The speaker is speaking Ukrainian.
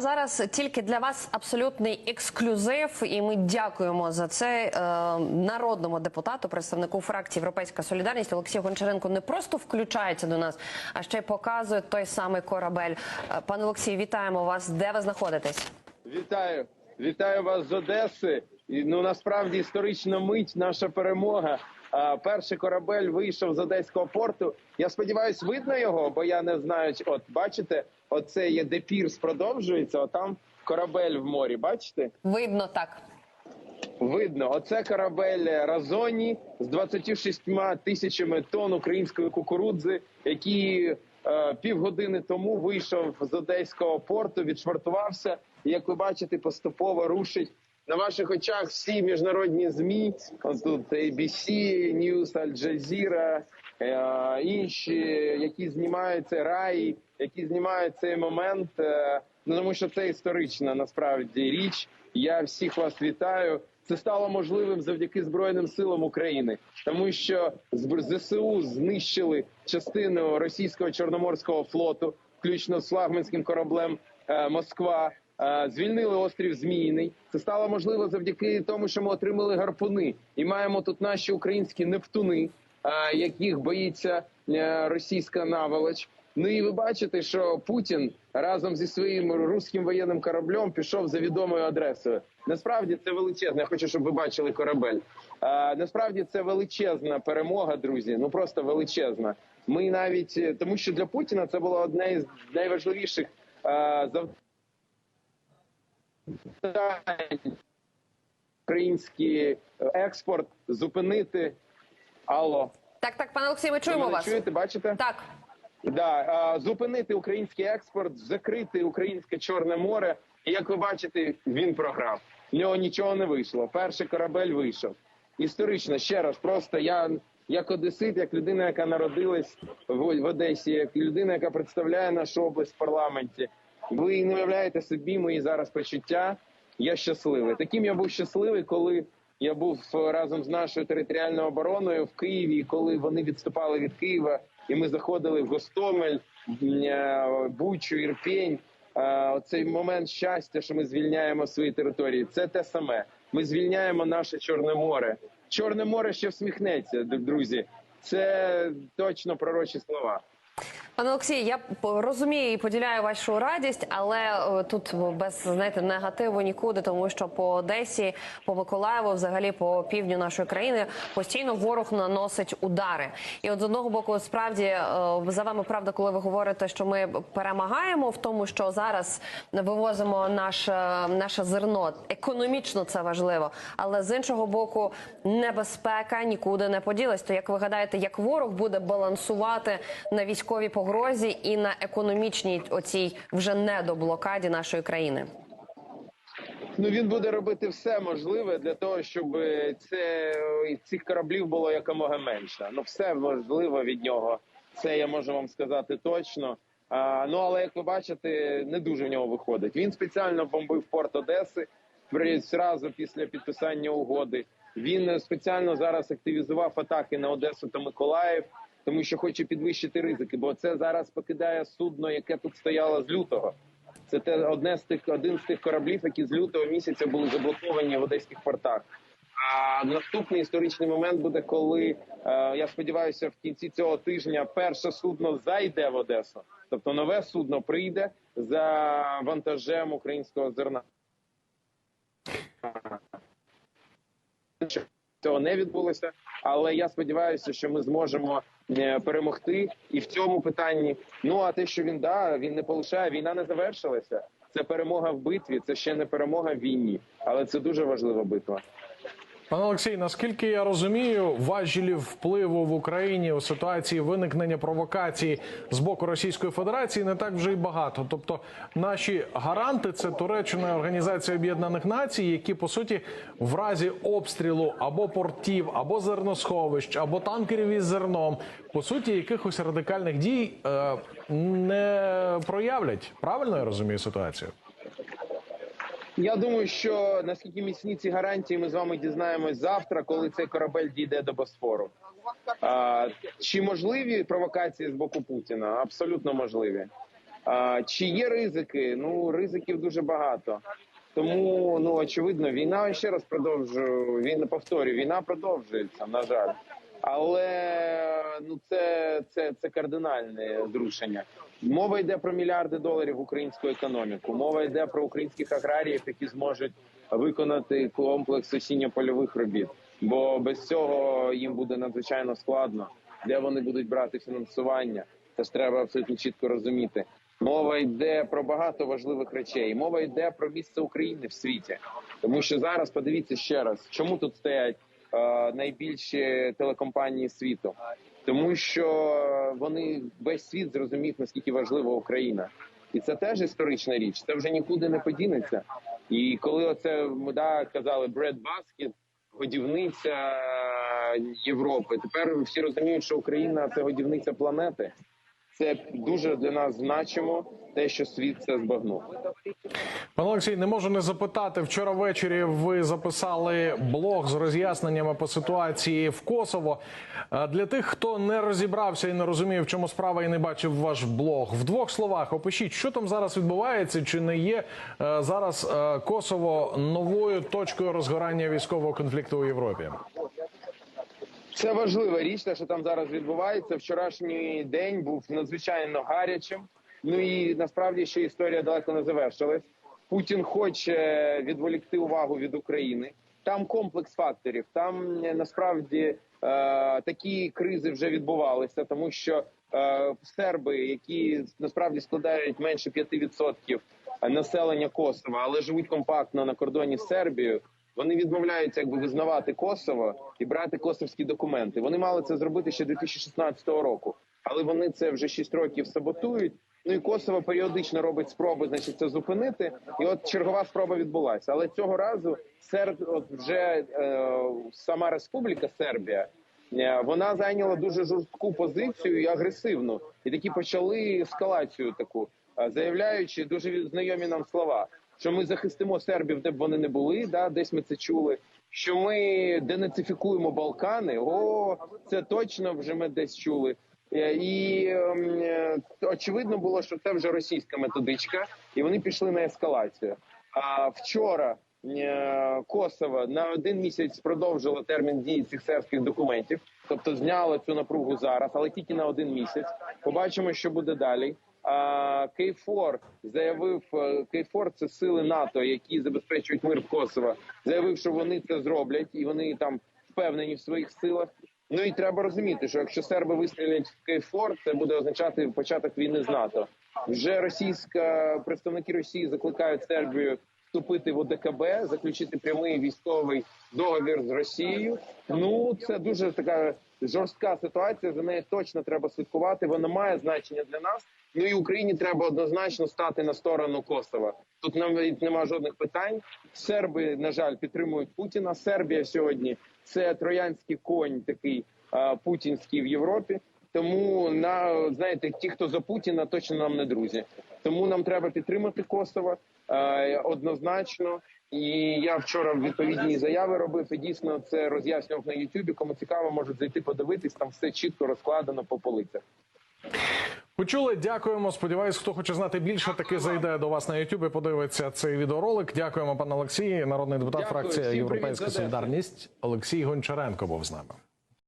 Зараз тільки для вас абсолютний ексклюзив, і ми дякуємо за це е, народному депутату, представнику фракції Європейська Солідарність Олексію Гончаренко не просто включається до нас, а ще й показує той самий корабель. Е, Пане Олексію, вітаємо вас. Де ви знаходитесь? Вітаю, вітаю вас з Одеси. І, ну насправді історична мить, наша перемога. А, перший корабель вийшов з одеського порту. Я сподіваюся, видно його, бо я не знаю. чи- От бачите, оце є де пірс продовжується. Отам корабель в морі. Бачите? Видно так. Видно, оце корабель Разоні з 26 тисячами тонн української кукурудзи, який е, півгодини тому вийшов з одеського порту, відшвартувався. Як ви бачите, поступово рушить на ваших очах всі міжнародні змі. От тут ABC, News, Al Jazeera, е, інші, які знімають це раї, які знімають цей момент. Е, ну, тому що це історична насправді річ. Я всіх вас вітаю. Це стало можливим завдяки Збройним силам України, тому що ЗСУ знищили частину російського чорноморського флоту, включно з флагманським кораблем е, Москва. Звільнили острів Зміїний. Це стало можливо завдяки тому, що ми отримали гарпуни, і маємо тут наші українські нептуни, яких боїться е, російська наволоч. Ну і ви бачите, що Путін разом зі своїм руським воєнним кораблем пішов за відомою адресою. Насправді це величезна. Я хочу, щоб ви бачили корабель. А, насправді це величезна перемога, друзі. Ну просто величезна. Ми навіть е, тому, що для Путіна це було одне із найважливіших завдань український експорт зупинити. Алло, Так, так, пане Олексію, ми чуємо мене вас. чуєте? Бачите? Так. Да, зупинити український експорт, закрити українське чорне море. І як ви бачите, він програв. В нього нічого не вийшло. Перший корабель вийшов. Історично ще раз, просто я як одесит, як людина, яка народилась в, в Одесі, як людина, яка представляє нашу область в парламенті. Ви не уявляєте собі мої зараз почуття. Я щасливий. Таким я був щасливий, коли я був разом з нашою територіальною обороною в Києві, коли вони відступали від Києва, і ми заходили в Гостомель, е, Бучу, Ірпень. Е, Оцей момент щастя, що ми звільняємо свої території. Це те саме. Ми звільняємо наше Чорне море. Чорне море ще всміхнеться, друзі. Це точно пророчі слова. Пане Олексій, я розумію і поділяю вашу радість, але е, тут без знаєте негативу нікуди, тому що по Одесі, по Миколаєву, взагалі по півдню нашої країни постійно ворог наносить удари. І от з одного боку, справді е, за вами правда, коли ви говорите, що ми перемагаємо в тому, що зараз вивозимо наше, наше зерно. Економічно це важливо, але з іншого боку, небезпека нікуди не поділась. То як ви гадаєте, як ворог буде балансувати на військовій погрозі і на економічній оцій вже недоблокаді нашої країни? Ну він буде робити все можливе для того, щоб це цих кораблів було якомога менше. Ну все можливо від нього. Це я можу вам сказати точно. А, ну але як ви бачите, не дуже в нього виходить. Він спеціально бомбив порт Одеси зразу після підписання угоди. Він спеціально зараз активізував атаки на Одесу та Миколаїв, тому що хоче підвищити ризики. Бо це зараз покидає судно, яке тут стояло з лютого. Це те одне з тих один з тих кораблів, які з лютого місяця були заблоковані в одеських портах. А наступний історичний момент буде, коли е, я сподіваюся, в кінці цього тижня перше судно зайде в Одесу, тобто нове судно прийде за вантажем українського зерна. Цього не відбулося, але я сподіваюся, що ми зможемо перемогти і в цьому питанні. Ну а те, що він да, він не полишає, війна не завершилася. Це перемога в битві, це ще не перемога в війні, але це дуже важлива битва. Пане Олексій, наскільки я розумію, важелів впливу в Україні у ситуації виникнення провокації з боку Російської Федерації не так вже й багато. Тобто, наші гаранти це Туреччина Організація Об'єднаних Націй, які по суті в разі обстрілу або портів, або зерносховищ, або танкерів із зерном, по суті, якихось радикальних дій е, не проявлять. Правильно я розумію ситуацію? Я думаю, що наскільки міцні ці гарантії, ми з вами дізнаємось завтра, коли цей корабель дійде до Босфору. А, чи можливі провокації з боку Путіна? Абсолютно можливі. А, чи є ризики? Ну ризиків дуже багато. Тому ну очевидно, війна ще раз продовжую. Він повторюю, війна продовжується, на жаль. Але ну це, це, це кардинальне зрушення. Мова йде про мільярди доларів в українську економіку. Мова йде про українських аграріїв, які зможуть виконати комплекс осінньо-польових робіт. Бо без цього їм буде надзвичайно складно. Де вони будуть брати фінансування? Це ж треба абсолютно чітко розуміти. Мова йде про багато важливих речей. Мова йде про місце України в світі, тому що зараз подивіться ще раз, чому тут стоять найбільші телекомпанії світу, тому що вони весь світ зрозумів наскільки важлива Україна, і це теж історична річ. Це вже нікуди не подінеться. І коли оце да, казали Бред Баскет, годівниця Європи, тепер всі розуміють, що Україна це годівниця планети. Це дуже для нас значимо, те, що світ це збагнув. Пане Олексій, не можу не запитати. Вчора ввечері ви записали блог з роз'ясненнями по ситуації в Косово. Е, Для тих, хто не розібрався і не розуміє, в чому справа, і не бачив ваш блог. В двох словах опишіть, що там зараз відбувається, чи не є е, зараз е, Косово новою точкою розгорання військового конфлікту у Європі? Це важлива річ, те, що там зараз відбувається. Вчорашній день був надзвичайно гарячим. Ну і насправді ще історія далеко не завершилась. Путін хоче відволікти увагу від України. Там комплекс факторів. Там е, насправді е, такі кризи вже відбувалися, тому що е, серби, які насправді складають менше 5% населення Косова, але живуть компактно на кордоні з Сербією. Вони відмовляються якби визнавати Косово і брати косовські документи. Вони мали це зробити ще 2016 року, але вони це вже 6 років саботують. Ну і Косово періодично робить спроби, значить, це зупинити. І от чергова спроба відбулася. Але цього разу серед от вже е, сама Республіка Сербія. е, Вона зайняла дуже жорстку позицію і агресивну, і такі почали ескалацію таку, е, заявляючи дуже знайомі нам слова, що ми захистимо сербів, де б вони не були. Да, десь ми це чули. Що ми денацифікуємо Балкани? О, це точно вже ми десь чули. Е, І ем, е, очевидно було, що це вже російська методичка, і вони пішли на ескалацію. А вчора е, Косово на один місяць продовжило термін дії цих сербських документів, тобто зняло цю напругу зараз, але тільки на один місяць. Побачимо, що буде далі. Кейфор заявив е, Кейфор це сили НАТО, які забезпечують мир в Косово. Заявив, що вони це зроблять, і вони там впевнені в своїх силах. Ну і треба розуміти, що якщо серби вистрілять в Кейфор, це буде означати початок війни з НАТО. Вже російська представники Росії закликають Сербію вступити в ОДКБ, заключити прямий військовий договір з Росією. Ну це дуже така жорстка ситуація. За нею точно треба слідкувати. Вона має значення для нас. Ну і Україні треба однозначно стати на сторону Косова. Тут навіть немає жодних питань. Серби, на жаль, підтримують Путіна. Сербія сьогодні це троянський конь, такий путінський в Європі. Тому на знаєте, ті, хто за Путіна, точно нам не друзі. Тому нам треба підтримати Косово е, однозначно. І я вчора відповідні заяви робив. І дійсно це роз'яснював на Ютубі. Кому цікаво, можуть зайти подивитись. Там все чітко розкладено по полицях. Почули, дякуємо. Сподіваюсь, хто хоче знати більше, таки зайде до вас на Ютубі. Подивиться цей відеоролик. Дякуємо, пане Олексій. Народний депутат, Дякую. фракція Європейська. Солідарність Олексій Гончаренко був з нами.